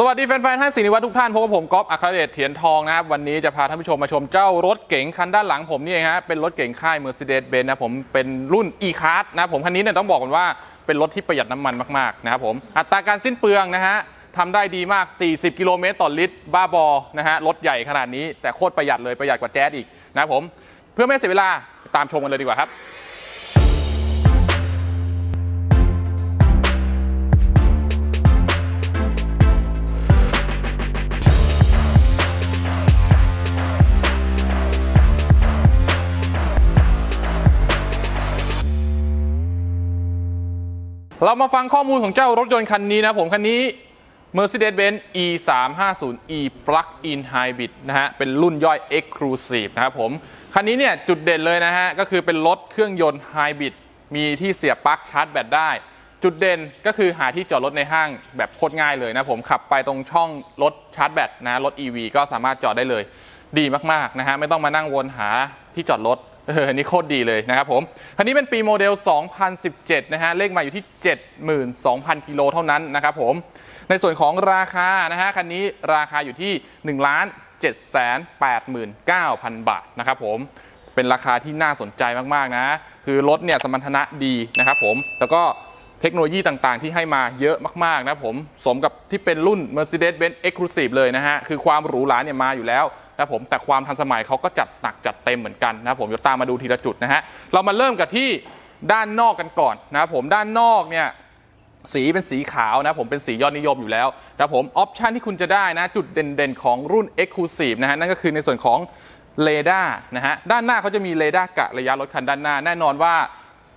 สวัสดีแฟนๆท่านศินิวัฒน์ทุกท่านพบกับผมก๊อฟอัครเดชเถียนทองนะครับวันนี้จะพาท่านผู้ชมมาชมเจ้ารถเก๋งคันด้านหลังผมนี่เองฮะเป็นรถเก๋งค่าย Mercedes-Benz นะผมเป็นรุ่น e-card นะผมคันนี้เนี่ยต้องบอกกันว่าเป็นรถที่ประหยัดน้ำมันมากๆนะครับผมอัตราการสิ้นเปลืองนะฮะทำได้ดีมาก 40 กิโลเมตรต่อลิตร บ้าบอนะฮะรถใหญ่ขนาดนี้แต่โคตรประหยัดเลยประหยัดกว่าแจ๊สอีกนะครับผมเพื่อไม่ให้เสียเวลาตามชมกันเลยดีกว่าครับ เรามาฟังข้อมูลของเจ้ารถยนต์คันนี้นะผมคันนี้ Mercedes-Benz E 3 5 0 E Plug-in Hybrid นะฮะ เป็นรุ่นย่อย Exclusive นะครับผม คันนี้เนี่ยจุดเด่นเลยนะฮะ ก็คือเป็นรถเครื่องยนต์ไฮบริดมีที่เสียบปลั๊กชาร์จแบตได้ จุดเด่นก็คือหาที่จอดรถในห้างแบบโคตรง่ายเลยนะผมขับไปตรงช่องรถชาร์จแบตนะรถ EV ก็สามารถจอดได้เลย ดีมากๆนะฮะไม่ต้องมานั่งวนหาที่จอดรถ เออนนี้โคตรดีเลยนะครับผมคันนี้เป็นปีโมเดล 2017 นะฮะ เลขมาอยู่ที่ 72,000 กิโลเท่านั้นนะครับผม ในส่วนของราคานะฮะ คันนี้ราคาอยู่ที่ 1 7 8 9 0 0 0 บาทนะครับผม เป็นราคาที่น่าสนใจมาก ๆ นะ คือรถเนี่ยสมรรถนะดีนะครับผม แล้วก็เทคโนโลยีต่างๆ ที่ให้มาเยอะมาก ๆ นะผม สมกับที่เป็นรุ่น Mercedes-Benz Exclusive เลยนะฮะ คือความหรูหราเนี่ยมาอยู่แล้ว นะผมแต่ความทันสมัยเขาก็จัดหนักจัดเต็มเหมือนกันนะผมเดี๋ยวตามมาดูทีละจุดนะฮะเรามาเริ่มกันที่ด้านนอกกันก่อนนะครับผมด้านนอกเนี่ยสีเป็นสีขาวนะผมเป็นสียอดนิยมอยู่แล้วนะผมออปชันที่คุณจะได้นะจุดเด่นๆ ของรุ่น Exclusive นะฮะนั่นก็คือในส่วนของเรดาร์นะฮะด้านหน้าเขาจะมีเรดาร์กะระยะรถคันด้านหน้า แน่นอนว่า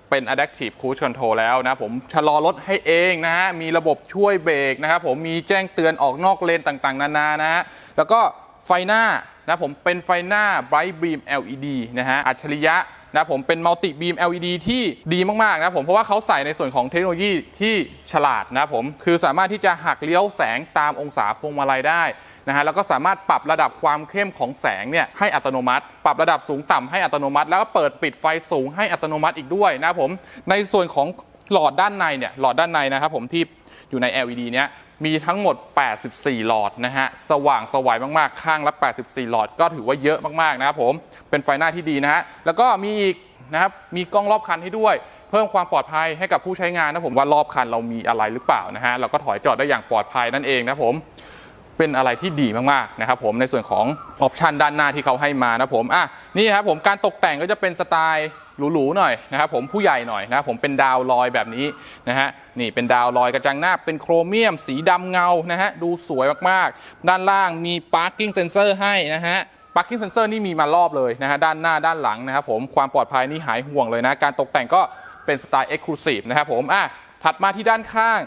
เป็น Adaptive Cruise Control แล้วนะผมชะลอรถให้เองนะฮะมีระบบช่วยเบรกนะครับผมมีแจ้งเตือนออกนอกเลนต่างๆ นานานะฮะแล้วก็ไฟหน้า นะผมเป็นไฟหน้า Bright Beam LED นะฮะอัจฉริยะนะผมเป็นมัลติบีม LED ที่ดีมาก ๆ นะผมเพราะว่าเขาใส่ในส่วนของเทคโนโลยีที่ฉลาดนะผมคือสามารถที่จะหักเลี้ยวแสงตามองศาพวงมาลัยได้นะฮะแล้วก็สามารถปรับระดับความเข้มของแสงเนี่ยให้อัตโนมัติ ปรับระดับสูงต่ำให้อัตโนมัติ แล้วก็เปิดปิดไฟสูงให้อัตโนมัติอีกด้วยนะผมในส่วนของหลอดด้านในเนี่ยหลอดด้านในนะครับผมที่ อยู่ใน LED เนี้ยมีทั้งหมด 84 หลอดนะฮะ สว่างสวัยมาก ๆ ข้างละ 84 หลอด ก็ถือว่าเยอะมาก ๆ นะครับผม เป็นไฟหน้าที่ดีนะฮะ แล้วก็มีอีกนะครับ มีกล้องรอบคันให้ด้วย เพิ่มความปลอดภัยให้กับผู้ใช้งานนะผม ว่ารอบคันเรามีอะไรหรือเปล่านะฮะ เราก็ถอยจอดได้อย่างปลอดภัยนั่นเองนะผม เป็นอะไรที่ดีมาก ๆ นะครับผม ในส่วนของออปชันด้านหน้าที่เขาให้มานะผม อะ นี่ครับผม การตกแต่งก็จะเป็นสไตล์ หรูๆหน่อยนะครับผมผู้ใหญ่หน่อยนะครับผมเป็นดาวลอยแบบนี้นะฮะนี่เป็นดาวลอยกระจังหน้าเป็นโครเมียม สีดำเงานะฮะดูสวยมากๆ ด้านล่างมี parking sensor ให้นะฮะ parking sensor นี่มีมารอบเลยนะฮะด้านหน้าด้านหลังนะครับผมความปลอดภัยนี่หายห่วงเลยนะ การตกแต่งก็เป็นสไตล์ exclusive นะครับผมอะถัดมาที่ด้านข้าง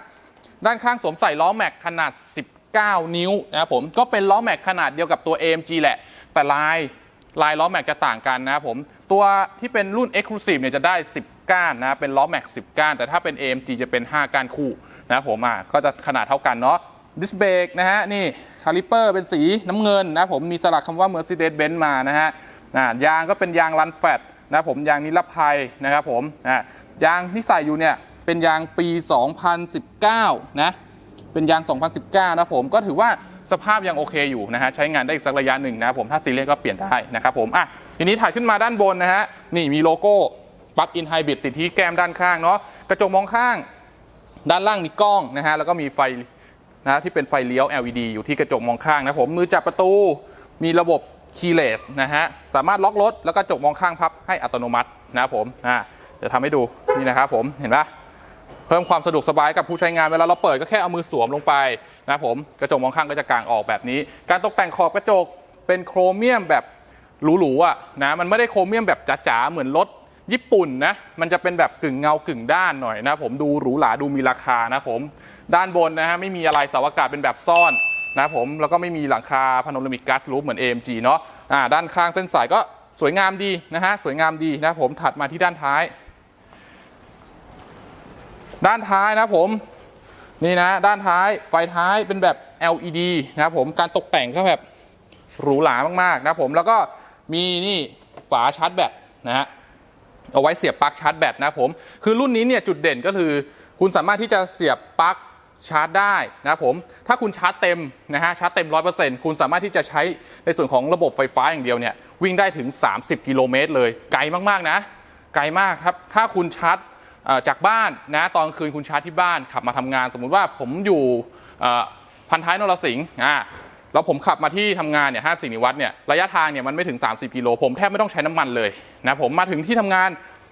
ด้านข้างสวมใส่ล้อแม็กขนาด 19 นิ้วนะครับผมก็เป็นล้อแม็กขนาดเดียวกับตัว AMG แหละ แต่ลายลายล้อแม็กจะต่างกันนะครับผม ตัวที่เป็นรุ่น Exclusive เนี่ยจะได้ 10 ก้านนะเป็นล้อแม็ก10 ก้าน แต่ถ้าเป็น AMG จะเป็น 5 ก้านคู่นะครับผมอะก็จะขนาดเท่ากันเนาะดิสเบรกนะฮะนี่คาลิเปอร์เป็นสีน้ำเงินนะผมมีสลักคำว่า Mercedes-Benz มานะฮะยางก็เป็นยางรันแฟตนะผมยางนิรภัยนะครับผมอ่ายางที่ใส่อยู่เนี่ยเป็นยางปี 2019 นะ เป็นยาง 2019 นะผมก็ถือว่าสภาพยังโอเคอยู่นะฮะใช้งานได้อีกสักระยะหนึ่งนะครับผมถ้าซีเรียสก็เปลี่ยนได้นะครับผมอะ ทีนี้ถ่ายขึ้นมาด้านบนนะฮะนี่มีโลโก้ปลั๊กอินไฮบริดติดที่แก้มด้านข้างเนาะกระจกมองข้าง ด้านล่างมีกล้องนะฮะแล้วก็มีไฟนะที่เป็นไฟเลี้ยว LED อยู่ที่กระจกมองข้างนะผมมือจับประตูมีระบบ keyless นะฮะสามารถล็อกรถแล้วก็กระจกมองข้างพับให้อัตโนมัตินะครับผมอ่าเดี๋ยวทำให้ดูนี่นะครับผมเห็นปะเพิ่มความสะดวกสบายกับผู้ใช้งานเวลาเราเปิดก็แค่เอามือสวมลงไปนะครับผมกระจกมองข้างก็จะกางออกแบบนี้ การตกแต่งขอบกระจกเป็นโครเมียมแบบ หรูๆอะนะมันไม่ได้โครเมียมแบบจ๋าๆเหมือนรถญี่ปุ่นนะมันจะเป็นแบบกึ่งเงากึ่งด้านหน่อยนะผมดูหรูหราดูมีราคานะผมด้านบนนะฮะไม่มีอะไรเสาอากาศเป็นแบบซ่อนนะผมแล้วก็ไม่มีหลังคาพาโนรมิกก๊าซรูฟเหมือน AMG เนาะอ่าด้านข้างเส้นสายก็สวยงามดีนะฮะสวยงามดีนะผมถัดมาที่ด้านท้าย ด้านท้ายนะผมนี่นะด้านท้ายไฟท้ายเป็นแบบ LED นะผมการตกแต่งก็แบบหรูหรามากๆนะผมแล้วก็ มีนี่ฝาชาร์จแบตนะฮะเอาไว้เสียบปลั๊กชาร์จแบตนะผมคือรุ่นนี้เนี่ยจุดเด่นก็คือ คุณสามารถที่จะเสียบปลั๊กชาร์จได้นะผมถ้าคุณชาร์จเต็มนะฮะชาร์จเต็ม 100%คุณสามารถที่จะใช้ในส่วนของระบบไฟฟ้าอย่างเดียวเนี่ยวิ่งได้ถึง 30 กิโลเมตรเลย ไกลมากๆนะ ไกลมากครับ ถ้าคุณชาร์จจากบ้านนะตอนคืนคุณชาร์จที่บ้านขับมาทำงาน สมมุติว่าผมอยู่พันท้ายนรสิงห์อ่า แล้วผมขับมาที่ทำงานเนี่ยห้าสินิวัตเนี่ยระยะทางเนี่ยมันไม่ถึง 30 กิโล ผมแทบไม่ต้องใช้น้ำมันเลยนะผมมาถึงที่ทำงาน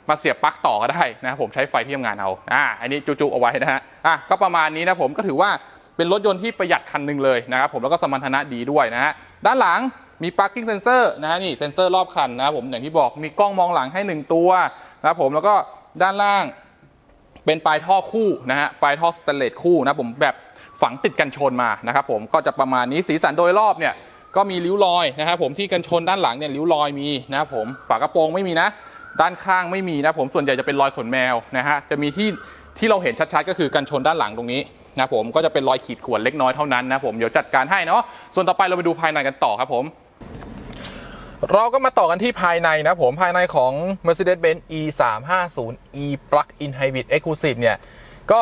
มาเสียบปลั๊กต่อก็ได้นะผมใช้ไฟที่ทำงานเอาอ่าอันนี้จุๆเอาไว้นะฮะอะก็ประมาณนี้นะผมก็ถือว่าเป็นรถยนต์ที่ประหยัดคันหนึ่งเลยนะครับผมแล้วก็สมรรถนะดีด้วยนะฮะด้านหลังมี parking sensor นะฮะนี่เซนเซอร์รอบคันนะครับผมอย่างที่บอกมีกล้องมองหลังให้หนึ่งตัวนะครับผมแล้วก็ด้านล่างเป็นปลายท่อคู่นะฮะปลายท่อสแตนเลสคู่นะผมแบบ ฝังติดกันชนมานะครับผมก็จะประมาณนี้สีสันโดยรอบเนี่ยก็มีริ้วรอยนะครับผมที่กันชนด้านหลังเนี่ยริ้วรอยมีนะครับผมฝากระโปรงไม่มีนะ ด้านข้างไม่มีนะผมส่วนใหญ่จะเป็นรอยขนแมวนะฮะจะมีที่ที่เราเห็นชัดๆ ก็คือกันชนด้านหลังตรงนี้นะผมก็จะเป็นรอยขีดข่วนเล็กน้อยเท่านั้นนะผมเดี๋ยวจัดการให้เนาะส่วนต่อไปเราไปดูภายในกันต่อครับผมเราก็มาต่อกันที่ภายในนะผมภายในของ Mercedes-Benz E 3 5 0 E Plug-in Hybrid Exclusive เนี่ยก็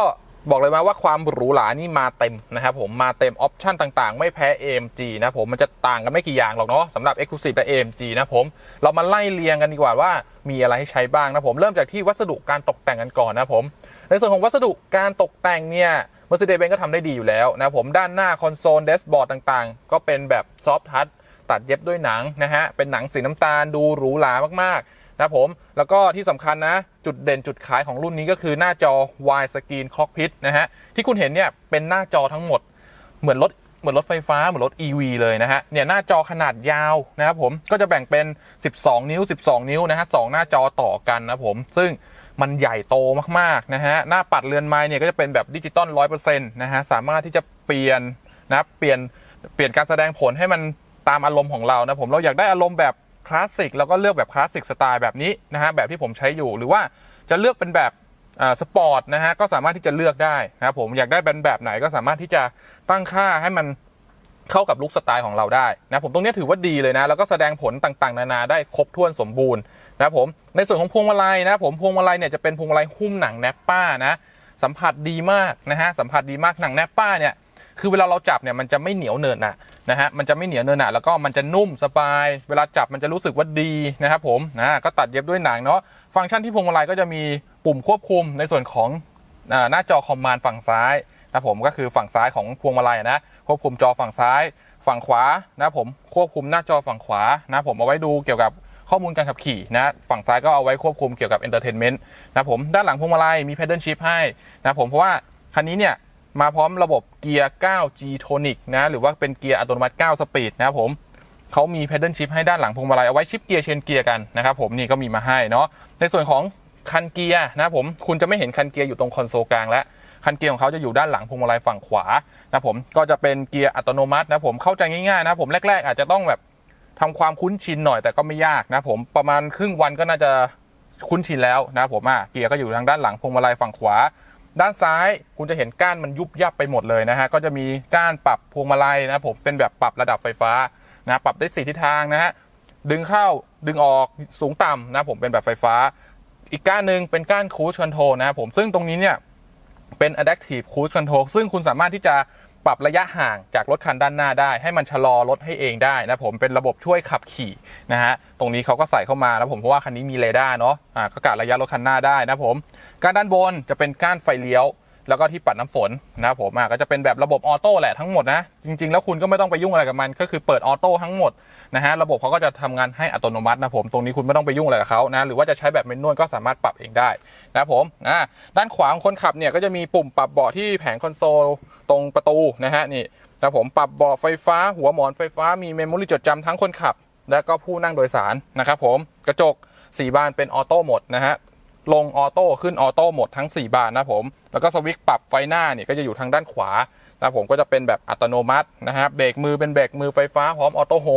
บอกเลยมาว่าความหรูหรานี่มาเต็มนะครับผมมาเต็มออปชันต่างๆ ไม่แพ้ AMG นะผมมันจะต่างกันไม่กี่อย่างหรอกเนาะสำหรับ Exclusive และ AMG นะผมเรามาไล่เรียงกันดีกว่าว่ามีอะไรให้ใช้บ้างนะผมเริ่มจากที่วัสดุการตกแต่งกันก่อนนะผมในส่วนของวัสดุการตกแต่งเนี่ย Mercedes-Benz ก็ทำได้ดีอยู่แล้วนะผมด้านหน้าคอนโซลเดสบอร์ดต่างๆ ก็เป็นแบบซอฟทัชตัดเย็บด้วยหนังนะฮะเป็นหนังสีน้ำตาลดูหรูหรามากๆ นะผมแล้วก็ที่สำคัญนะ จุดเด่นจุดขายของรุ่นนี้ก็คือหน้าจอ wide screen cockpit นะฮะที่คุณเห็นเนี่ยเป็นหน้าจอทั้งหมดเหมือนรถเหมือนรถไฟฟ้า เหมือนรถ EV เลยนะฮะ เนี่ยหน้าจอขนาดยาวนะครับผม ก็จะแบ่งเป็น 12 นิ้ว 12 นิ้วนะฮะสองหน้าจอต่อกันนะผม ซึ่งมันใหญ่โตมากๆนะฮะ หน้าปัดเรือนไม้เนี่ยก็จะเป็นแบบดิจิตอล100%นะฮะ สามารถที่จะเปลี่ยนนะ เปลี่ยน เปลี่ยนการแสดงผลให้มันตามอารมณ์ของเรานะผม เราอยากได้อารมณ์แบบ ลาสสิกแล้วก็เลือกแบบคลาสสิกสไตล์แบบนี้นะฮะแบบที่ผมใช้อยู่หรือว่าจะเลือกเป็นแบบสปอร์ตนะฮะก็สามารถที่จะเลือกได้นะครับผมอยากได้เป็นแบบไหนก็สามารถที่จะตั้งค่าให้มันเข้ากับลุคสไตล์ของเราได้นะผมตรงนี้ถือว่าดีเลยนะ แล้วก็แสดงผลต่างๆ นานาได้ครบถ้วนสมบูรณ์นะครับผมในส่วนของพวงมาลัยนะผมพวงมาลัยเนี่ยจะเป็นพวงมาลัยหุ้มหนังแนปป้านะสัมผัสดีมากนะฮะสัมผัสดีมากหนังแนปป้าเนี่ยคือเวลาเราจับเนี่ยมันจะไม่เหนียวเนินหนะ นะฮะมันจะไม่เหนียวเนินหนะแล้วก็มันจะนุ่มสบาย เวลาจับมันจะรู้สึกว่าดีนะครับผมนะก็ตัดเย็บด้วยหนังเนาะฟังก์ชันที่พวงมาลัยก็จะมีปุ่มควบคุมในส่วนของหน้าจอคอมมานด์ฝั่งซ้ายนะผมก็คือฝั่งซ้ายของพวงมาลัยนะควบคุมจอฝั่งซ้าย ฝั่งขวานะผมควบคุมหน้าจอฝั่งขวานะผมเอาไว้ดูเกี่ยวกับข้อมูลการขับขี่นะฝั่งซ้ายก็เอาไว้ควบคุมเกี่ยวกับเอนเตอร์เทนเมนต์นะผมด้านหลังพวงมาลัยมี pedal shift ให้นะผมเพราะว่าคันนี้เนี่ย มาพร้อมระบบเกียร์ 9G Tonic นะ หรือว่าเป็นเกียร์อัตโนมัติ 9 สปีดนะครับผมเขามี pedal shift ให้ด้านหลังพวงมาลัย เอาไว้ชิปเกียร์เชนเกียร์กันนะครับผมนี่ก็มีมาให้เนาะในส่วนของคันเกียร์นะผมคุณจะไม่เห็นคันเกียร์อยู่ตรงคอนโซลกลางแล้วคันเกียร์ของเขาจะอยู่ด้านหลังพวงมาลัยฝั่งขวานะผมก็จะเป็นเกียร์อัตโนมัตินะผมเข้าใจง่ายๆนะผมแรก ๆ อาจจะต้องแบบทำความคุ้นชินหน่อยแต่ก็ไม่ยากนะผมประมาณครึ่งวันก็น่าจะคุ้นชินแล้วนะผมอะเกียร์ก็อยู่ทางด้านหลังพวงมาลัยฝั่งขวา ด้านซ้ายคุณจะเห็นก้านมันยุบยับไปหมดเลยนะฮะก็จะมีก้านปรับพวงมาลัยนะผมเป็นแบบปรับระดับไฟฟ้านะปรับได้สี่ทิศทางนะฮะดึงเข้าดึงออกสูงต่ำนะผมเป็นแบบไฟฟ้า อีกก้านหนึ่งเป็นก้านคูชคอนโทรนะผมซึ่งตรงนี้เนี่ยเป็น adaptive cruise control ซึ่งคุณสามารถที่จะ ปรับระยะห่างจากรถคันด้านหน้าได้ ให้มันชะลอรถให้เองได้นะผมเป็นระบบช่วยขับขี่นะฮะตรงนี้เขาก็ใส่เข้ามานะผมเพราะว่าคันนี้มีเรดาร์เนาะอ่าก็กะระยะรถคันหน้าได้นะผมการด้านบนจะเป็นก้านไฟเลี้ยว แล้วก็ที่ปัดน้ำฝนนะครับผมอะก็จะเป็นแบบระบบออโต้แหละทั้งหมดนะจริง ๆ แล้วคุณก็ไม่ต้องไปยุ่งอะไรกับมัน ก็คือเปิดออโต้ทั้งหมดนะฮะระบบเขาก็จะทำงานให้อัตโนมัตินะผมตรงนี้คุณไม่ต้องไปยุ่งอะไรกับเขานะหรือว่าจะใช้แบบเมนนวลก็สามารถปรับเองได้นะครับผมอ่าด้านขวาของคนขับเนี่ยก็จะมีปุ่มปรับเบาะที่แผงคอนโซลตรงประตูนะฮะนี่นะครับผมปรับเบาะไฟฟ้า หัวหมอนไฟฟ้ามีเมมโมรี่จดจำทั้งคนขับ และก็ผู้นั่งโดยสารนะครับผมกระจกสีบานเป็นออโต้หมดนะฮะ ลงออโต้ขึ้นออโต้หมดทั้ง 4 บานนะผม แล้วก็สวิตช์ปรับไฟหน้าเนี่ยก็จะอยู่ทางด้านขวานะผมก็จะเป็นแบบอัตโนมัตินะครับเบรกมือเป็นเบรกมือไฟฟ้าพร้อมออโต้โฮ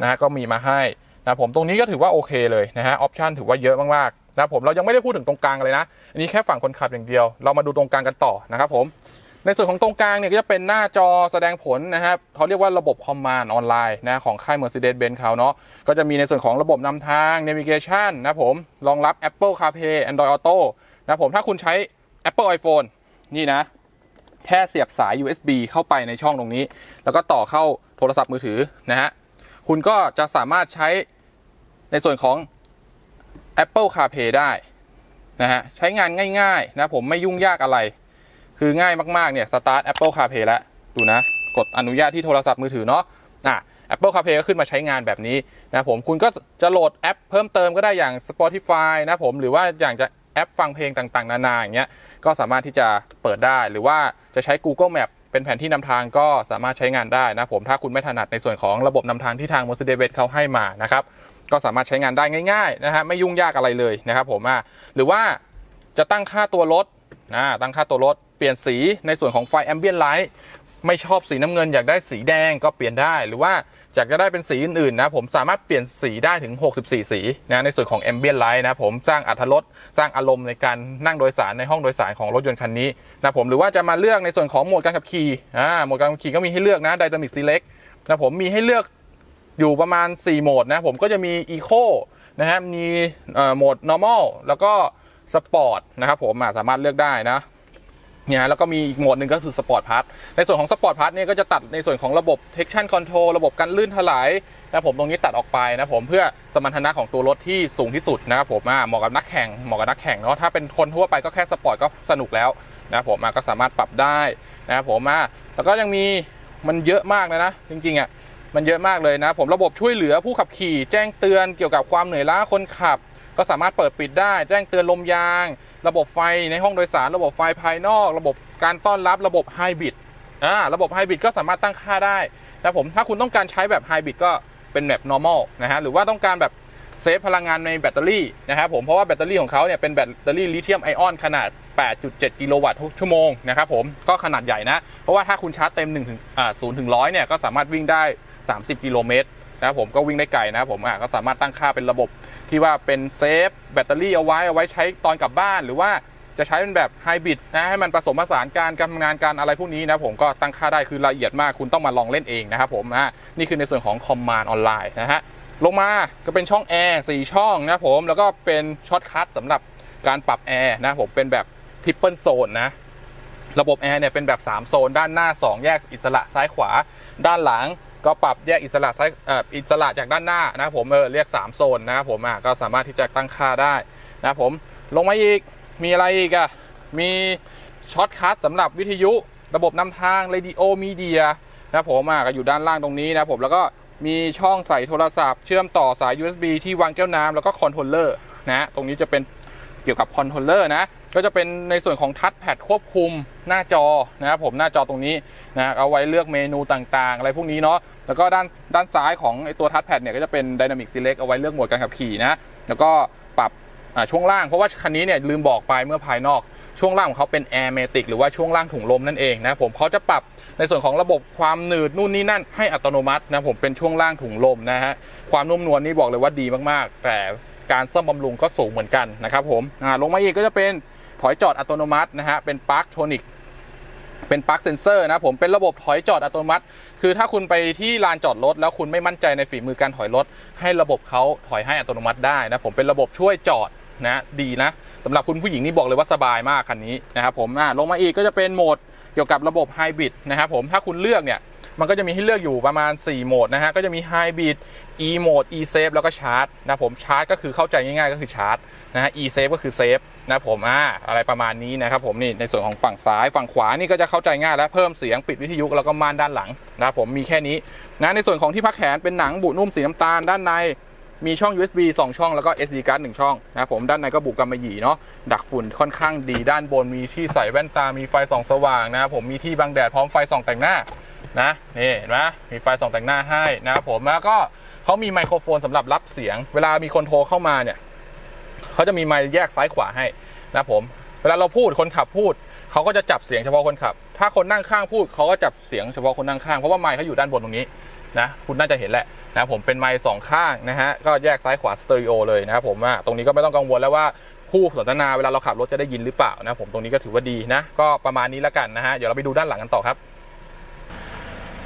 นะฮะก็มีมาให้นะผมตรงนี้ก็ถือว่าโอเคเลยนะฮะออปชันถือว่าเยอะมากๆนะผมเรายังไม่ได้พูดถึงตรงกลางเลยนะ อันนี้แค่ฝั่งคนขับอย่างเดียว เรามาดูตรงกลางกันต่อนะครับผม ในส่วนของตรงกลางเนี่ยก็จะเป็นหน้าจอแสดงผลนะครับเขาเรียกว่าระบบคอมมานด์ออนไลน์นะของค่าย Mercedes-Benz เขาเนาะก็จะมีในส่วนของระบบนำทาง Navigation นะผมรองรับ Apple CarPlay Android Auto นะผมถ้าคุณใช้ Apple iPhone นี่นะ แค่เสียบสาย USB เข้าไปในช่องตรงนี้ แล้วก็ต่อเข้าโทรศัพท์มือถือนะฮะคุณก็จะสามารถใช้ในส่วนของ Apple CarPlay ได้นะฮะใช้งานง่ายๆนะผมไม่ยุ่งยากอะไร คือง่ายมากๆเนี่ยสตาร์ท Apple CarPlay แล้วดูนะ กดอนุญาตที่โทรศัพท์มือถือเนาะอะ Apple CarPlay ก็ขึ้นมาใช้งานแบบนี้นะผมคุณก็จะโหลดแอปเพิ่มเติมก็ได้อย่าง Spotify นะผมหรือว่าอย่างจะแอปฟังเพลงต่างๆ นานาอย่างเงี้ยก็สามารถที่จะเปิดได้หรือว่าจะใช้ Google Map เป็นแผนที่นำทางก็สามารถใช้งานได้นะผมถ้าคุณไม่ถนัดในส่วนของระบบนำทางที่ทาง Mercedes-Benz เขาให้มานะครับก็สามารถใช้งานได้ง่ายๆนะฮะไม่ยุ่งยากอะไรเลยนะครับผมอะหรือว่าจะตั้งค่าตัวรถ นะตั้งค่าตัวรถ เปลี่ยนสีในส่วนของไฟ Ambient Light ไม่ชอบสีน้ำเงินอยากได้สีแดงก็เปลี่ยนได้ หรือว่าอยากจะได้เป็นสีอื่นๆนะผมสามารถเปลี่ยนสีได้ถึง 64 สีนะในส่วนของ Ambient Light นะผมสร้างอัตรสสร้างอารมณ์ในการนั่งโดยสารในห้องโดยสารของรถยนต์คันนี้นะผมหรือว่าจะมาเลือกในส่วนของโหมดการขับขี่อ่าโหมดการขับขี่ก็มีให้เลือกนะ Dynamic Select นะผมมีให้เลือกอยู่ประมาณ 4 โหมดนะผมก็จะมี Eco นะฮะมีโหมด normal แล้วก็ Sport นะครับผมสามารถเลือกได้นะเนี่ยฮะแล้วก็มีอีกโหมดหนึ่งก็คือสปอร์ตพาร์ทในส่วนของสปอร์ตพาร์ทเนี่ยก็จะตัดในส่วนของระบบ traction control ระบบการลื่นถลายนะผมตรงนี้ตัดออกไปนะผมเพื่อสมรรถนะของตัวรถที่สูงที่สุดนะครับผมเหมาะกับนักแข่งเหมาะกับนักแข่งเนาะถ้าเป็นคนทั่วไปก็แค่สปอร์ตก็สนุกแล้วนะผมก็สามารถปรับได้นะครับผมแล้วก็ยังมีมันเยอะมากเลยนะ จริงๆอะมันเยอะมากเลยนะ ผมระบบช่วยเหลือผู้ขับขี่แจ้งเตือนเกี่ยวกับความเหนื่อยล้าคนขับ ก็สามารถเปิดปิดได้ แจ้งเตือนลมยาง ระบบไฟในห้องโดยสาร ระบบไฟภายนอก ระบบการต้อนรับระบบไฮบริดอ่าระบบไฮบริดก็สามารถตั้งค่าได้นะผมถ้าคุณต้องการใช้แบบไฮบริดก็เป็นแบบ normal นะฮะหรือว่าต้องการแบบเซฟพลังงานในแบตเตอรี่นะครับผมเพราะว่าแบตเตอรี่ของเขาเนี่ยเป็นแบตเตอรี่ลิเธียมไอออนขนาด 8.7 กิโลวัตต์ชั่วโมงนะครับผมก็ขนาดใหญ่นะ เพราะว่าถ้าคุณชาร์จเต็ม1ถึง0ถึง100เนี่ยก็สามารถวิ่งได้ 30 กิโลเมตร นะครับผมก็วิ่งได้ไกลนะครับผมอะก็สามารถตั้งค่าเป็นระบบที่ว่าเป็นเซฟแบตเตอรี่เอาไว้เอาไว้ใช้ตอนกลับบ้าน หรือว่าจะใช้เป็นแบบไฮบริดนะให้มันผสมผสานการการทำงานการอะไรพวกนี้นะผมก็ตั้งค่าได้คือละเอียดมากคุณต้องมาลองเล่นเองนะครับผมอะนี่คือในส่วนของคอมมานด์ออนไลน์นะฮะลงมาก็เป็นช่องแอร์สี่ช่องนะผมแล้วก็เป็นช็อตคัทสำหรับการปรับแอร์นะผมเป็นแบบทริปเปิลโซนนะระบบแอร์เนี่ยเป็นแบบ 3 โซน ด้านหน้า 2 แยกอิสระซ้ายขวา ด้านหลัง ก็ปรับแยกอิสระซ้ายอิสระจากด้านหน้านะผมเออเรียก 3 โซนนะครับผมอะก็สามารถที่จะตั้งค่าได้นะครับผมลงมาอีกมีอะไรอีกอะมีช็อตคัทสำหรับวิทยุระบบนำทาง Radio Media นะครับผมอะก็อยู่ด้านล่างตรงนี้นะครับผมแล้วก็มีช่องใส่โทรศัพท์ เชื่อมต่อสาย USB ที่วางแก้วน้ำแล้วก็คอนโทรลเลอร์นะตรงนี้จะเป็น เกี่ยวกับคอนโทรลเลอร์นะ ก็จะเป็นในส่วนของทัชแพดควบคุมหน้าจอนะครับผมหน้าจอตรงนี้นะเอาไว้เลือกเมนูต่างๆ อะไรพวกนี้เนาะแล้วก็ด้านด้านซ้ายของไอตัวทัชแพดเนี่ยก็จะเป็น Dynamic Select เอาไว้เลือกโหมดการขับขี่นะแล้วก็ปรับช่วงล่างเพราะว่าคันนี้เนี่ยลืมบอกไปเมื่อภายนอกช่วงล่างของเขาเป็น Air m a t i c หรือว่าช่วงล่างถุงลมนั่นเองนะผมเขาจะปรับในส่วนของระบบความหนืดนู่นนี่นั่นให้อัตโนมัตินะผมเป็นช่วงล่างถุงลมนะฮะความนุ่มนวลนี่บอกเลยว่าดีมากๆ แต่ การซ่อมบำรุงก็สูงเหมือนกันนะครับผมลงมาอีกก็จะเป็นถอยจอดอัตโนมัตินะฮะเป็นปาร์คโทนิกเป็นปลั๊กเซนเซอร์นะผมเป็นระบบถอยจอดอัตโนมัติ คือถ้าคุณไปที่ลานจอดรถ แล้วคุณไม่มั่นใจในฝีมือการถอยรถ ให้ระบบเขาถอยให้อัตโนมัติได้นะผมเป็นระบบช่วยจอดนะดีนะสำหรับคุณผู้หญิงนี่บอกเลยว่าสบายมากคันนี้นะครับผมลงมาอีกก็จะเป็นโหมดเกี่ยวกับระบบไฮบริดนะครับผมถ้าคุณเลือกเนี่ย มันก็จะมีให้เลือกอยู่ประมาณ 4 โหมดนะฮะ ก็จะมีไฮบริด e โหมด e save แล้วก็ชาร์จนะผมชาร์จก็คือเข้าใจง่ายๆก็คือชาร์จนะฮะ e save ก็คือเซฟนะผมอ่าอะไรประมาณนี้นะครับผมนี่ในส่วนของฝั่งซ้ายฝั่งขวานี่ก็จะเข้าใจง่ายและเพิ่มเสียงปิดวิทยุแล้วก็ม่านด้านหลังนะผมมีแค่นี้นะในส่วนของที่พักแขนเป็นหนังบุนุ่มสีน้ำตาลด้านในมีช่อง USB 2 ช่องแล้วก็ SD card 1 ช่องนะครับผมด้านในก็บุกำมะหยี่เนาะดักฝุ่นค่อนข้างดีด้านบนมีที่ใส่แว่นตา มีไฟส่องสว่างนะครับผมมีที่บังแดดพร้อมไฟส่องแต่งหน้า นะนี่เห็นไหมมีไฟส่องแต่งหน้าให้นะครับผมแล้วก็เขามีไมโครโฟนสำหรับรับเสียง เวลามีคนโทรเข้ามาเนี่ยเขาจะมีไมค์แยกซ้ายขวาให้นะครับผม เวลาเราพูดคนขับพูดเขาก็จะจับเสียงเฉพาะคนขับ ถ้าคนนั่งข้างพูดเขาก็จับเสียงเฉพาะคนนั่งข้างเพราะว่าไมค์เขาอยู่ด้านบนตรงนี้นะคุณน่าจะเห็นแหละนะผมเป็นไมค์สองข้างนะฮะก็แยกซ้ายขวาสเตอริโอเลยนะครับผมอะตรงนี้ก็ไม่ต้องกังวลแล้วว่าคู่สนทนาเวลาเราขับรถจะได้ยินหรือเปล่านะผมตรงนี้ก็ถือว่าดีนะก็ประมาณนี้แล้วกันนะฮะเดี๋ยวเราไปดูด้านหลังกันต่อครับ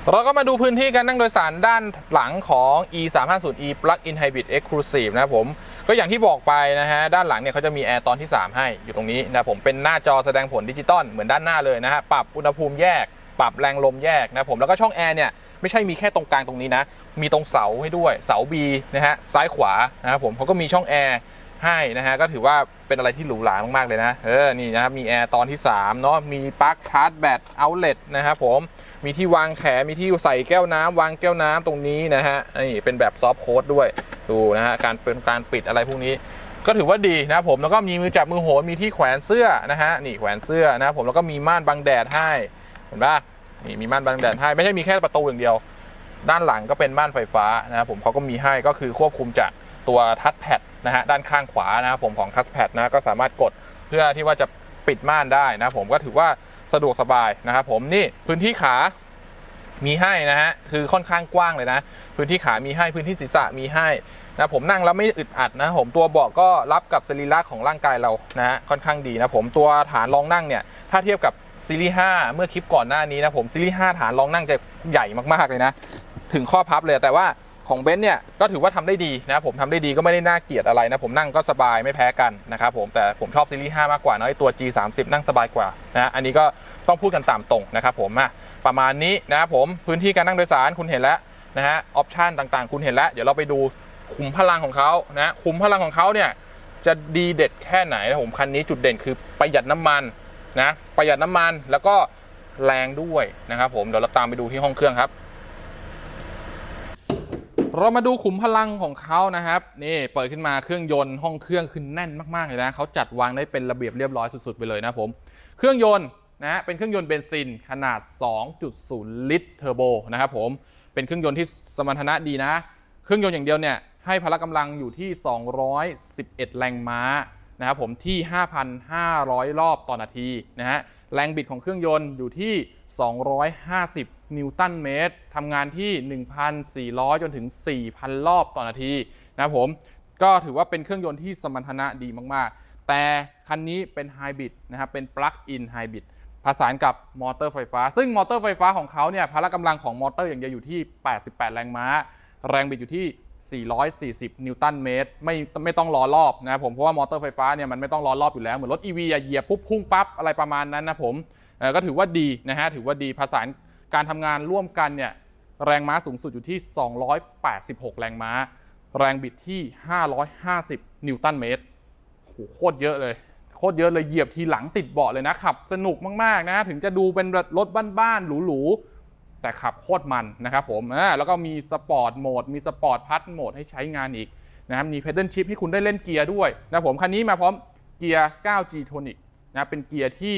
เราก็มาดูพื้นที่การนั่งโดยสารด้านหลังของ e 3 5 0 e plug-in hybrid exclusive นะครับผมก็อย่างที่บอกไปนะฮะด้านหลังเนี่ยเขาจะมีแอร์ตอนที่ 3 ให้อยู่ตรงนี้นะผมเป็นหน้าจอแสดงผลดิจิตอลเหมือนด้านหน้าเลยนะฮะปรับอุณหภูมิแยก ปรับแรงลมแยกนะผมแล้วก็ช่องแอร์เนี่ยไม่ใช่มีแค่ตรงกลางตรงนี้นะ มีตรงเสาให้ด้วยเสา B นะฮะซ้ายขวานะครับผมเขาก็มีช่องแอร์ให้นะฮะก็ถือว่าเป็นอะไรที่หรูหรามากๆเลยนะเออนี่นะครับมีแอร์ตอนที่3เนาะมีปลั๊กชาร์จแบตเอาเลตนะครับผม มีที่วางแขนมีที่ใส่แก้วน้ำวางแก้วน้ำตรงนี้นะฮะนี่เป็นแบบซอฟต์โค้ดด้วยดูนะฮะการเป็นการปิดอะไรพวกนี้ ก็ถือว่าดีนะผมแล้วก็มีมือจับมือโหนมีที่แขวนเสื้อนะฮะนี่แขวนเสื้อนะผมแล้วก็มีม่านบังแดดให้เห็นปะนี่มีม่านบังแดดให้ไม่ใช่มีแค่ประตูอย่างเดียว ด้านหลังก็เป็นม่านไฟฟ้านะผมเขาก็มีให้ก็คือควบคุมจากตัวทัชแพดนะฮะด้านข้างขวานะผมของทัชแพดนะก็สามารถกดเพื่อที่ว่าจะปิดม่านได้นะผมก็ถือว่า สะดวกสบายนะครับผมนี่พื้นที่ขามีให้นะฮะคือค่อนข้างกว้างเลยนะ พื้นที่ขามีให้พื้นที่ศีรษะมีให้นะผมนั่งแล้วไม่อึดอัดนะผมตัวเบาะก็รับกับสรีระของร่างกายเรานะฮะค่อนข้างดีนะผมตัวฐานรองนั่งเนี่ยถ้าเทียบกับซีรีส์5เมื่อคลิปก่อนหน้านี้นะผมซีรีส์5ฐานรองนั่งจะใหญ่มากๆเลยนะ ถึงข้อพับเลยแต่ว่า ของเบนซ์เนี่ยก็ถือว่าทำได้ดีนะผมทำได้ดีก็ไม่ได้น่าเกลียดอะไรนะผมนั่งก็สบายไม่แพ้กันนะครับผมแต่ผมชอบซีรีส์5มากกว่านอะไอ้ตัว G30 นั่งสบายกว่านะอันนี้ก็ต้องพูดกันตามตรงนะครับผมอะประมาณนี้นะครับผมพื้นที่การนั่งโดยสารคุณเห็นแล้วนะฮะออปชันต่างๆ คุณเห็นแล้ว เดี๋ยวเราไปดูขุมพลังของเขานะขุมพลังของเขาเนี่ยจะดีเด็ดแค่ไหนนะผมคันนี้จุดเด่นคือประหยัดน้ำมันนะประหยัดน้ำมันแล้วก็แรงด้วยนะครับผมเดี๋ยวเราตามไปดูที่ห้องเครื่องครับ เรามาดูขุมพลังของเขานะครับนี่เปิดขึ้นมาเครื่องยนต์ห้องเครื่องคือแน่นมากๆเลยนะเขาจัดวางได้เป็นระเบียบเรียบร้อยสุดๆไปเลยนะผมเครื่องยนต์นะฮะเป็นเครื่องยนต์เบนซินขนาด 2.0 ลิตรเทอร์โบนะครับผมเป็นเครื่องยนต์ที่สมรรถนะดีนะ เครื่องยนต์อย่างเดียวเนี่ยให้พละกำลังอยู่ที่ 211 แรงม้านะครับผมที่ 5,500 รอบต่อนาทีนะฮะแรงบิดของเครื่องยนต์อยู่ที่ 250 นิวตันเมตรทำงานที่ 1,400 จนถึง 4,000 รอบต่อนาทีนะครับผมก็ถือว่าเป็นเครื่องยนต์ที่สมรรถนะดีมาก ๆ แต่คันนี้เป็นไฮบริดนะครับเป็นปลั๊กอินไฮบริดผสานกับมอเตอร์ไฟฟ้า ซึ่งมอเตอร์ไฟฟ้าของเขาเนี่ยพละกำลังของมอเตอร์อย่างเดียวอยู่ที่ 88 แรงม้า แรงบิดอยู่ที่ 440 นิวตันเมตร ไม่ไม่ต้องล้อรอบนะครับผมเพราะว่ามอเตอร์ไฟฟ้าเนี่ยมันไม่ต้องล้อรอบอยู่แล้ว เหมือนรถ EV เหยียบปุ๊บพุ่งปั๊บอะไรประมาณนั้นนะผมก็ถือว่าดีนะฮะถือว่าดีผสาน การทำงานร่วมกันเนี่ยแรงม้าสูงสุดอยู่ที่ 286 แรงม้า แรงบิดที่ 550 นิวตันเมตรโหโคตรเยอะเลย โคตรเยอะเลยเหยียบทีหลังติดเบาะเลยนะขับ สนุกมากๆนะ ถึงจะดูเป็นรถบ้านๆหรูๆ แต่ขับโคตรมันนะครับผมอ่าแล้วก็มีสปอร์ตโหมด มีสปอร์ตพัทโหมดให้ใช้งานอีกนะครับ มี pedal shift ให้คุณได้เล่นเกียร์ด้วยนะผมคันนี้มาพร้อมเกียร์ 9G Tonic นะเป็นเกียร์ที่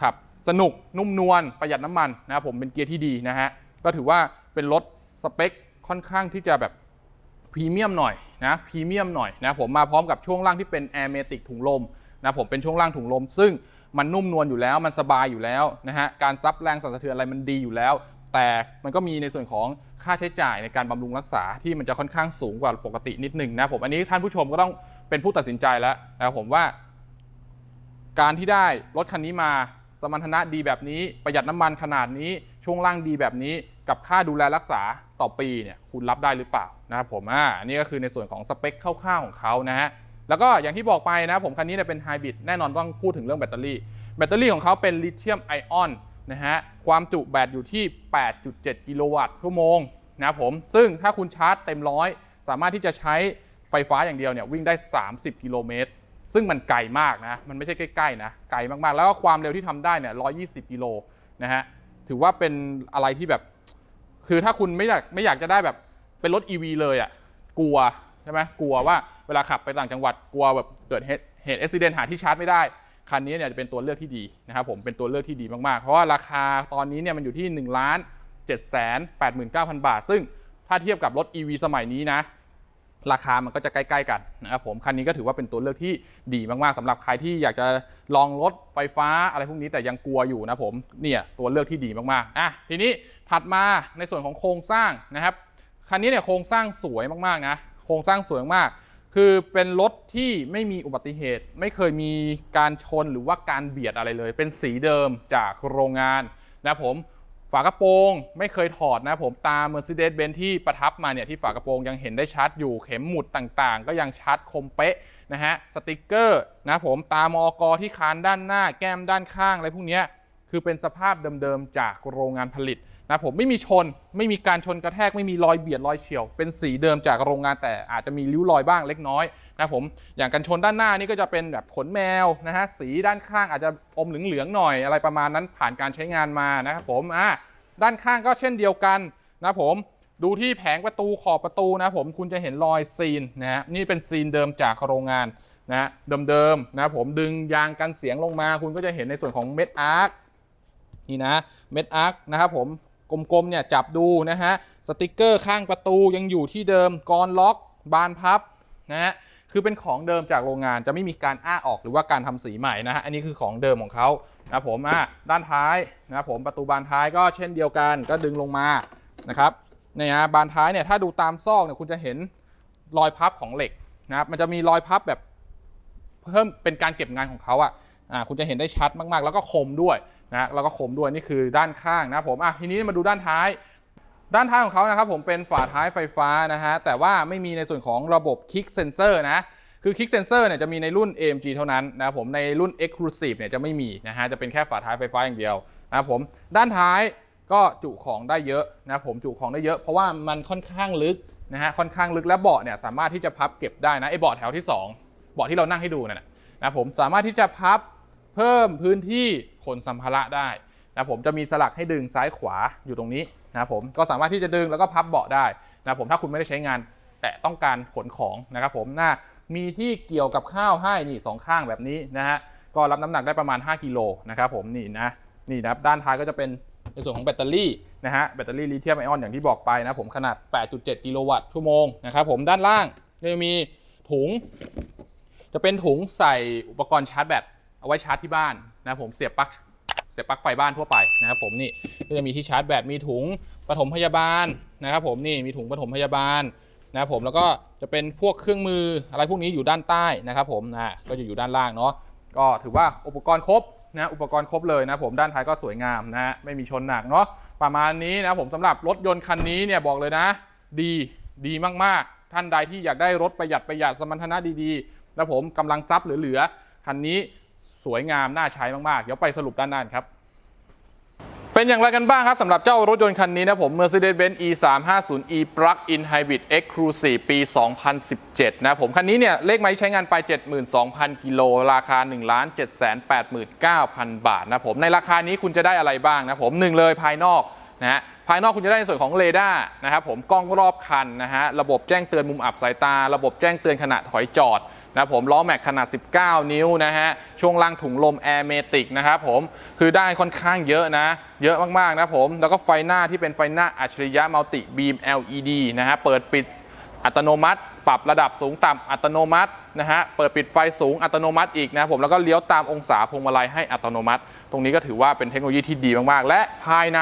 ขับ สนุกนุ่มนวลประหยัดน้ำมันนะครับผมเป็นเกียร์ที่ดีนะฮะก็ถือว่าเป็นรถสเปคค่อนข้างที่จะแบบพรีเมียมหน่อยนะพรีเมียมหน่อยนะผมมาพร้อมกับช่วงล่างที่เป็นแอร์เมติกถุงลมนะผมเป็นช่วงล่างถุงลม ซึ่งมันนุ่มนวลอยู่แล้วมันสบายอยู่แล้วนะฮะการซับแรงสั่นสะเทือนอะไรมันดีอยู่แล้ว แต่มันก็มีในส่วนของค่าใช้จ่ายในการบำรุงรักษาที่มันจะค่อนข้างสูงกว่าปกตินิดหนึ่งนะผมอันนี้ท่านผู้ชมก็ต้องเป็นผู้ตัดสินใจแล้วนะครับผมว่า การที่ได้รถคันนี้มา มรรถนะดีแบบนี้ ประหยัดน้ำมันขนาดนี้ ช่วงล่างดีแบบนี้ กับค่าดูแลรักษาต่อปีเนี่ยคุณรับได้หรือเปล่านะครับผมอ่านนี้ก็คือในส่วนของสเปคคร่าวๆของเขานะฮะแล้วก็อย่างที่บอกไปนะครับผมคันนี้เนี่ยเป็นไฮบริดแน่นอนต้องพูดถึงเรื่องแบตเตอรี่ แบตเตอรี่ของเขาเป็นลิเธียมไอออนนะฮะความจุแบตอยู่ที่ 8.7 กิโลวัตต์ชั่วโมงนะครับผมซึ่งถ้าคุณชาร์จเต็มร้อยสามารถที่จะใช้ไฟฟ้าอย่างเดียวเนี่ยวิ่งได้ 30 กิโลเมตร ซึ่งมันไกลมากนะ มันไม่ใช่ใกล้ๆนะ ไกลมากๆ แล้วก็ความเร็วที่ทำได้เนี่ย 120 กิโลนะฮะ ถือว่าเป็นอะไรที่แบบ คือถ้าคุณไม่อยากไม่อยากจะได้แบบเป็นรถ EV เลยอะ่ะ กลัวใช่ไหมกลัวว่าเวลาขับไปต่างจังหวัด กลัวแบบเกิดเหตุเหตุอุบิเหตุหาที่ชาร์จไม่ได้ คันนี้เนี่ยจะเป็นตัวเลือกที่ดีนะครับผม เป็นตัวเลือกที่ดีมากๆ เพราะว่าราคาตอนนี้เนี่ยมันอยู่ที่1ล้าน7 8 9 0 0 0 บาท ซึ่งถ้าเทียบกับรถ EV สมัยนี้นะ ราคามันก็จะใกล้ๆกันนะครับผมคันนี้ก็ถือว่าเป็นตัวเลือกที่ดีมากๆสำหรับใครที่อยากจะลองรถไฟฟ้าอะไรพวกนี้แต่ยังกลัวอยู่นะผมเนี่ยตัวเลือกที่ดีมากๆอะทีนี้ถัดมาในส่วนของโครงสร้างนะครับคันนี้เนี่ยโครงสร้างสวยมากๆนะโครงสร้างสวยมากคือเป็นรถที่ไม่มีอุบัติเหตุ ไม่เคยมีการชนหรือว่าการเบียดอะไรเลย เป็นสีเดิมจากโรงงานนะผม ฝากระโปรงไม่เคยถอดนะผมตาม Mercedes-Benz ที่ประทับมาเนี่ยที่ฝากระโปรงยังเห็นได้ชัดอยู่เข็มหมุดต่างๆ ก็ยังชัดคมเป๊ะนะฮะสติกเกอร์นะผมตามอกที่คานด้านหน้าแก้มด้านข้างอะไรพวกนี้คือเป็นสภาพเดิมๆจากโรงงานผลิตนะผมไม่มีชนไม่มีการชนกระแทกไม่มีรอยเบียดรอยเฉียว เป็นสีเดิมจากโรงงานแต่อาจจะมีริ้วรอยบ้างเล็กน้อย นะผมอย่างกันชนด้านหน้านี่ก็จะเป็นแบบขนแมวนะฮะสีด้านข้างอาจจะอมเหลืองๆหน่อยอะไรประมาณนั้นผ่านการใช้งานมานะครับผมอะด้านข้างก็เช่นเดียวกันนะผมดูที่แผงประตูขอบประตูนะผมคุณจะเห็นรอยซีนนะฮะนี่เป็นซีนเดิมจากโรงงานนะฮะเดิมๆนะผมดึงยางกันเสียงลงมา คุณก็จะเห็นในส่วนของเม็ดอาร์คนี่นะเม็ดอาร์คนะครับผมกลมๆเนี่ยจับดูนะฮะสติกเกอร์ข้างประตูยังอยู่ที่เดิมกรล็อก บานพับนะฮะ คือเป็นของเดิมจากโรงงานจะไม่มีการอ้าออกหรือว่าการทำสีใหม่นะฮะอันนี้คือของเดิมของเขานะผมอะด้านท้ายนะผมประตูบานท้ายก็เช่นเดียวกันก็ดึงลงมานะครับเนี่ยฮะบานท้ายเนี่ยถ้าดูตามซอกเนี่ยคุณจะเห็นรอยพับของเหล็กนะครับมันจะมีรอยพับแบบเพิ่มเป็นการเก็บงานของเขาอะอ่าคุณจะเห็นได้ชัดมากๆ แล้วก็คมด้วยนะแล้วก็คมด้วยนี่คือด้านข้างนะผมอะทีนี้มาดูด้านท้าย ด้านท้ายของเขานะครับผมเป็นฝาท้ายไฟฟ้านะฮะแต่ว่าไม่มีในส่วนของระบบ Kick Sensor นะคือ Kick Sensor เนี่ยจะมีในรุ่น AMG เท่านั้นนะผมในรุ่น Exclusive เนี่ยจะไม่มีนะฮะจะเป็นแค่ฝาท้ายไฟฟ้าอย่างเดียวนะครับผมด้านท้ายก็จุของได้เยอะนะผมจุของได้เยอะ เพราะว่ามันค่อนข้างลึกนะฮะค่อนข้างลึกและเบาะเนี่ยสามารถที่จะพับเก็บได้นะไอ้เบาะแถวที่สองเบาะที่เรานั่งให้ดูนั่นนะนะครับผมสามารถที่จะพับเพิ่มพื้นที่ขนสัมภาระได้นะผมจะมีสลักให้ดึงซ้ายขวาอยู่ตรงนี้ นะครับผมก็สามารถที่จะดึงแล้วก็พับเบาะได้นะครับผมถ้าคุณไม่ได้ใช้งาน แต่ต้องการขนของนะครับผมหน้ามีที่เกี่ยวกับข้าวให้นี่สองข้างแบบนี้นะฮะก็รับน้ำหนักได้ประมาณ 5กิโลนะครับผมนี่นะนี่นะครับด้านท้ายก็จะเป็นในส่วนของแบตเตอรี่นะฮะแบตเตอรี่ลิเธียมไอออนอย่างที่บอกไปนะผมขนาด 8.7 กิโลวัตต์ชั่วโมงนะครับผมด้านล่างจะมีถุง จะเป็นถุงใส่อุปกรณ์ชาร์จแบตเอาไว้ชาร์จที่บ้านนะผมเสียบปลั๊ก เสียบปลั๊กไฟบ้านทั่วไปนะครับผมนี่ก็จะมีที่ชาร์จแบตมีถุงปฐมพยาบาลนะครับผมนี่มีถุงปฐมพยาบาลนะครับผมแล้วก็จะเป็นพวกเครื่องมืออะไรพวกนี้อยู่ด้านใต้นะครับผมนะก็จะอยู่ด้านล่างเนาะก็ถือว่าอุปกรณ์ครบนะอุปกรณ์ครบเลยนะผมด้านท้ายก็สวยงามนะฮะไม่มีชนหนักเนาะประมาณนี้นะผมสำหรับรถยนต์คันนี้เนี่ยบอกเลยนะ ดีดีมากๆ ท่านใดที่อยากได้รถประหยัดประหยัดสมรรถนะดีๆนะผมกำลังทรัพย์เหลือๆคันนี้ สวยงามน่าใช้มากๆ เดี๋ยวไปสรุปด้านด้านครับ เป็นอย่างไรกันบ้างครับสำหรับเจ้ารถยนต์คันนี้นะผม Mercedes-Benz E350e Plug-in Hybrid Exclusive ปี 2017 นะผมคันนี้เนี่ยเลขไม้ใช้งานไป 72,000 กิโล ราคา 1,789,000 บาทนะผมในราคานี้คุณจะได้อะไรบ้างนะผมหนึ่งเลยภายนอกนะฮะภายนอกคุณจะได้ในส่วนของเรดาร์นะครับผมกล้องรอบคันนะฮะระบบแจ้งเตือนมุมอับสายตา ระบบแจ้งเตือนขณะถอยจอด นะผมล้อแม็กขนาด 19 นิ้วนะฮะช่วงล่างถุงลมแอร์เมติกนะครับผมคือได้ค่อนข้างเยอะนะ เยอะมากๆนะผม แล้วก็ไฟหน้าที่เป็นไฟหน้าอัจฉริยะมัลติบีม LED นะฮะเปิดปิดอัตโนมัติ ปรับระดับสูงต่ำอัตโนมัตินะฮะเปิดปิดไฟสูงอัตโนมัติอีกนะผมแล้วก็เลี้ยวตามองศาพวงมาลัยให้อัตโนมัติ ตรงนี้ก็ถือว่าเป็นเทคโนโลยีที่ดีมากๆ และภายใน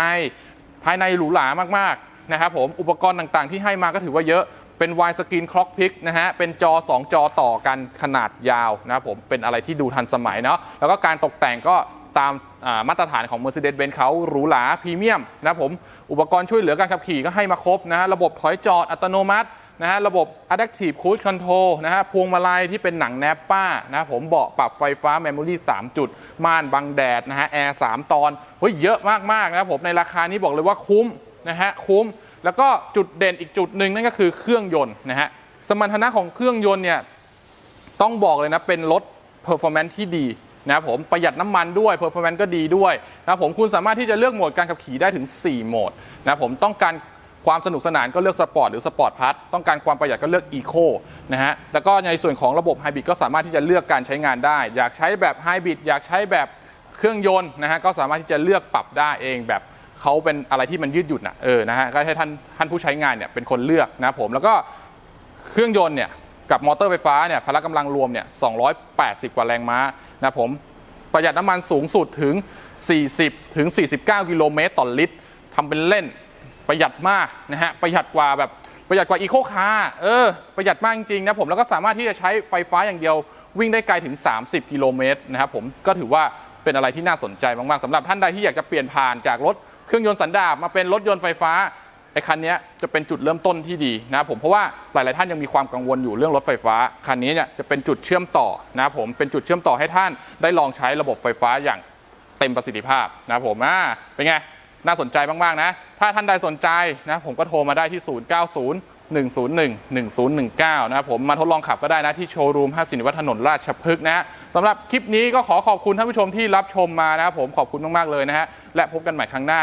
ภายในหรูหรามากๆนะครับผมอุปกรณ์ต่างๆ ที่ให้มาก็ถือว่าเยอะ เป็น wide screen clock pick นะฮะ เป็นจอ 2 จอต่อกันขนาดยาวนะครับผม เป็นอะไรที่ดูทันสมัยเนาะ แล้วก็การตกแต่งก็ตามมาตรฐานของ Mercedes-Benz เขาหรูหราพรีเมียมนะครับผม อุปกรณ์ช่วยเหลือการขับขี่ก็ให้มาครบนะฮะ ระบบถอยจอดอัตโนมัตินะฮะ ระบบ adaptive cruise control นะฮะ พวงมาลัยที่เป็นหนังแนปป้านะครับผม เบาะปรับไฟฟ้า memory 3 จุด ม่านบังแดดนะฮะ แอร์ 3 ตอน เฮ้ย เยอะมากๆนะครับผม ในราคานี้บอกเลยว่าคุ้มนะฮะ คุ้ม แล้วก็จุดเด่นอีกจุดหนึ่งนั่นก็คือเครื่องยนต์นะฮะสมรรถนะของเครื่องยนต์เนี่ยต้องบอกเลยนะเป็นรถ performance ที่ดีนะครับผมประหยัดน้ำมันด้วย performance ก็ดีด้วยนะครับผมคุณสามารถที่จะเลือกโหมดการขับขี่ได้ถึง 4 โหมดนะครับผมต้องการความสนุกสนานก็เลือกสปอร์ตหรือสปอร์ตพัทต้องการความประหยัดก็เลือกอีโคนะฮะแล้วก็ในส่วนของระบบไฮบริดก็สามารถที่จะเลือกการใช้งานได้ อยากใช้แบบไฮบริดอยากใช้แบบเครื่องยนต์นะฮะก็สามารถที่จะเลือกปรับได้เองแบบ เขาเป็นอะไรที่มันยืดหยุ่นอะเออนะฮะก็ให้ท่านท่านผู้ใช้งานเนี่ยเป็นคนเลือกนะผมแล้วก็เครื่องยนต์เนี่ยกับมอเตอร์ไฟฟ้าเนี่ยพละกำลังรวมเนี่ย280 กว่าแรงม้านะผมประหยัดน้ำมันสูงสุดถึง 40 ถึง 49 กิโลเมตรต่อลิตรทำเป็นเล่นประหยัดมากนะฮะประหยัดกว่าแบบประหยัดกว่าอีโคคาร์เออประหยัดมากจริงๆนะผมแล้วก็สามารถที่จะใช้ไฟฟ้าอย่างเดียววิ่งได้ไกลถึง 30 กิโลเมตรนะครับผมก็ถือว่าเป็นอะไรที่น่าสนใจมากๆสำหรับท่านใดที่อยากจะเปลี่ยนผ่านจากรถ รื่องยนต์สันดาปมาเป็นรถยนต์ไฟฟ้าไอ้คันนี้จะเป็นจุดเริ่มต้นที่ดีนะผมเพราะว่าหลาย ๆ ท่านยังมีความกังวลอยู่เรื่องรถไฟฟ้า คันนี้เนี่ยจะเป็นจุดเชื่อมต่อนะผมเป็นจุดเชื่อมต่อให้ท่านได้ลองใช้ระบบไฟฟ้าอย่างเต็มประสิทธิภาพนะผมอ่าเป็นไงน่าสนใจมาก ๆ นะ ถ้าท่านใดสนใจนะผมก็โทรมาได้ที่ 090 101 1019 นะครับผมมาทดลองขับก็ได้นะที่โชว์รูมห้าสินวัฒนถนนราชพฤกษ์นะสำหรับคลิปนี้ก็ขอขอบคุณท่านผู้ชมที่รับชมมานะครับผมขอบคุณมาก ๆ เลยนะฮะและพบกันใหม่ครั้งหน้า